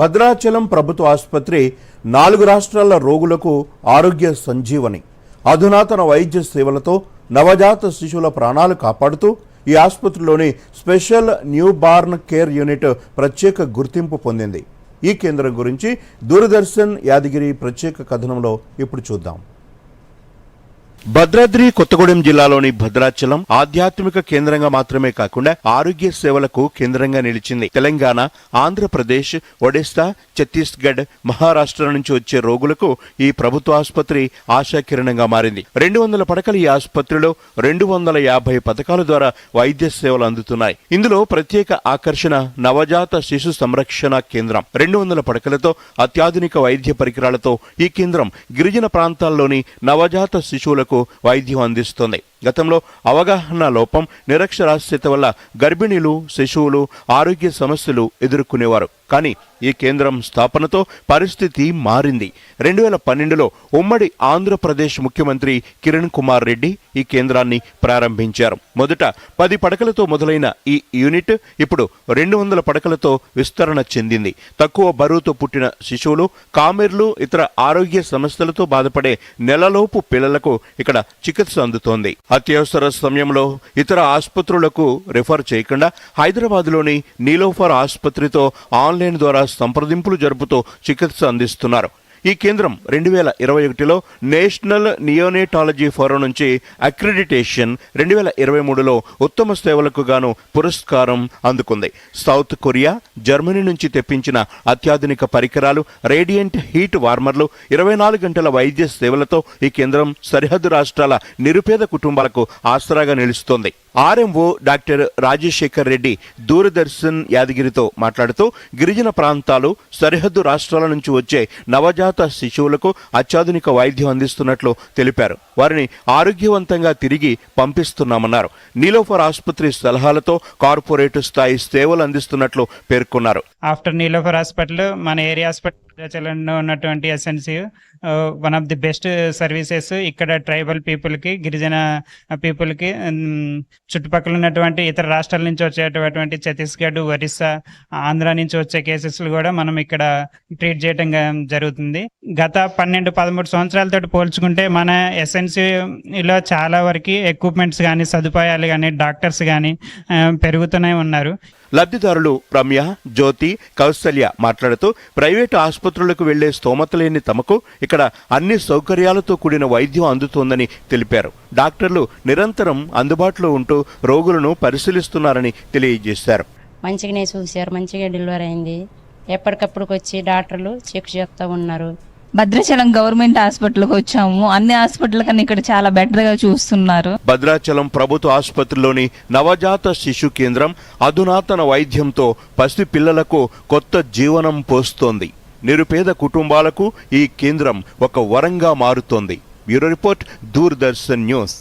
భద్రాచలం ప్రభుత్వ ఆసుపత్రి నాలుగు రాష్ట్రాల రోగులకు ఆరోగ్య సంజీవని అధునాతన వైద్య సేవలతో నవజాత శిశువుల ప్రాణాలు కాపాడుతూ ఈ ఆసుపత్రిలోని special newborn care unit ప్రత్యేక గుర్తింపు పొందింది. ఈ కేంద్రం గురించి దూరదర్శన్ యాదగిరి ప్రత్యేక కథనంలో ఇప్పుడు చూద్దాం. భద్రాద్రి కొత్తగూడెం జిల్లాలోని భద్రాచలం ఆధ్యాత్మిక కేంద్రంగా మాత్రమే కాకుండా ఆరోగ్య సేవలకు కేంద్రంగా నిలిచింది. తెలంగాణ ఆంధ్రప్రదేశ్ ఒడిస్సా ఛత్తీస్గఢ్ మహారాష్ట్ర నుంచి వచ్చే రోగులకు ఈ ప్రభుత్వ ఆసుపత్రి ఆశాకిరణంగా మారింది. రెండు వందల పడకల ఈ ఆసుపత్రిలో రెండు వందల యాభై పథకాల ద్వారా వైద్య సేవలు అందుతున్నాయి. ఇందులో ప్రత్యేక ఆకర్షణ నవజాత శిశు సంరక్షణ కేంద్రం. రెండు వందల పడకలతో అత్యాధునిక వైద్య పరికరాలతో ఈ కేంద్రం గిరిజన ప్రాంతాల్లోని నవజాత శిశువులకు వైద్యం అందిస్తుంది. గతంలో అవగాహన లోపం నిరక్షరాస్యత వల్ల గర్భిణీలు శిశువులు ఆరోగ్య సమస్యలు ఎదుర్కొనేవారు. కానీ ఈ కేంద్రం స్థాపనతో పరిస్థితి మారింది. రెండు వేల పన్నెండులో ఉమ్మడి ఆంధ్రప్రదేశ్ ముఖ్యమంత్రి కిరణ్ కుమార్ రెడ్డి ఈ కేంద్రాన్ని ప్రారంభించారు. మొదట పది పడకలతో మొదలైన ఈ యూనిట్ ఇప్పుడు రెండు వందల పడకలతో విస్తరణ చెందింది. తక్కువ బరువుతో పుట్టిన శిశువులు కామెర్లు ఇతర ఆరోగ్య సమస్యలతో బాధపడే నెలలోపు పిల్లలకు ఇక్కడ చికిత్స అందుతోంది. అత్యవసర సమయంలో ఇతర ఆసుపత్రులకు రిఫర్ చేయకుండా హైదరాబాద్లోని నీలోఫర్ ఆసుపత్రితో ఆన్లైన్ ద్వారా సంప్రదింపులు జరుపుతూ చికిత్స అందిస్తున్నారు. ఈ కేంద్రం రెండు వేల ఇరవై ఒకటిలో నేషనల్ నియోనేటాలజీ ఫోరం నుంచి అక్రిడిటేషన్ రెండు వేల ఇరవై మూడులో ఉత్తమ సేవలకు గాను పురస్కారం అందుకుంది. సౌత్ కొరియా జర్మనీ నుంచి తెప్పించిన అత్యాధునిక పరికరాలు రేడియంట్ హీట్ వార్మర్లు ఇరవై నాలుగు గంటల వైద్య సేవలతో ఈ కేంద్రం సరిహద్దు రాష్ట్రాల నిరుపేద కుటుంబాలకు ఆసరాగా నిలుస్తోంది. ఆర్ఎంఓ డాక్టర్ రాజశేఖర్ రెడ్డి దూరదర్శన్ యాదగిరితో మాట్లాడుతూ గిరిజన ప్రాంతాలు సరిహద్దు రాష్ట్రాల నుంచి వచ్చే నవజాత శిశువులకు అత్యాధునిక వైద్యం అందిస్తున్నట్లు తెలిపారు. వారిని ఆరోగ్యవంతంగా తిరిగి పంపిస్తున్నామన్నారు. నీలోఫర్ ఆసుపత్రి సలహాలతో కార్పొరేట్ స్థాయి సేవలు అందిస్తున్నట్లు పేర్కొన్నారు. ఆఫ్టర్ నీలోఫర్ హాస్పిటల్ మన ఏరియా హాస్పిటల్ హాస్పిటల్లో ఉన్నటువంటి SNC one of the best services ఇక్కడ ట్రైబల్ పీపుల్కి గిరిజన పీపుల్కి చుట్టుపక్కల ఉన్నటువంటి ఇతర రాష్ట్రాల నుంచి వచ్చేటటువంటి ఛత్తీస్గఢ్ ఒరిస్సా ఆంధ్ర నుంచి వచ్చే కేసెస్లు కూడా మనం ఇక్కడ ట్రీట్ చేయడం జరుగుతుంది. గత పన్నెండు పదమూడు సంవత్సరాలతో పోల్చుకుంటే మన ఎస్ఎన్సీలో చాలా వరకు ఎక్విప్మెంట్స్ కానీ సదుపాయాలు కానీ డాక్టర్స్ కానీ పెరుగుతూనే ఉన్నారు. లబ్ధిదారులు రమ్య జ్యోతి కౌశల్య మాట్లాడుతూ ప్రైవేటు ఆసుపత్రులకు వెళ్ళే స్తోమత లేని తమకు ఇక్కడ అన్ని సౌకర్యాలతో కూడిన వైద్యం అందుతోందని తెలిపారు. డాక్టర్లు నిరంతరం అందుబాటులో ఉంటూ రోగులను పరిశీలిస్తున్నారని తెలియజేశారు. మంచిగానే చూశారు మంచిగా డెలివరీ అయింది. ఎప్పటికప్పుడు వచ్చి డాక్టర్లు చెక్ చేస్తూ ఉన్నారు. భద్రాచలం గవర్నమెంట్ హాస్పిటల్కి వచ్చాము. అన్ని హాస్పిటల్ కన్నా ఇక్కడ చాలా బెటర్గా చూస్తున్నారు. భద్రాచలం ప్రభుత్వ ఆసుపత్రిలోని నవజాత శిశు కేంద్రం అధునాతన వైద్యంతో పసి పిల్లలకు కొత్త జీవనం పోస్తోంది. నిరుపేద కుటుంబాలకు ఈ కేంద్రం ఒక వరంగా మారుతోంది. Bureau report Doordarshan news.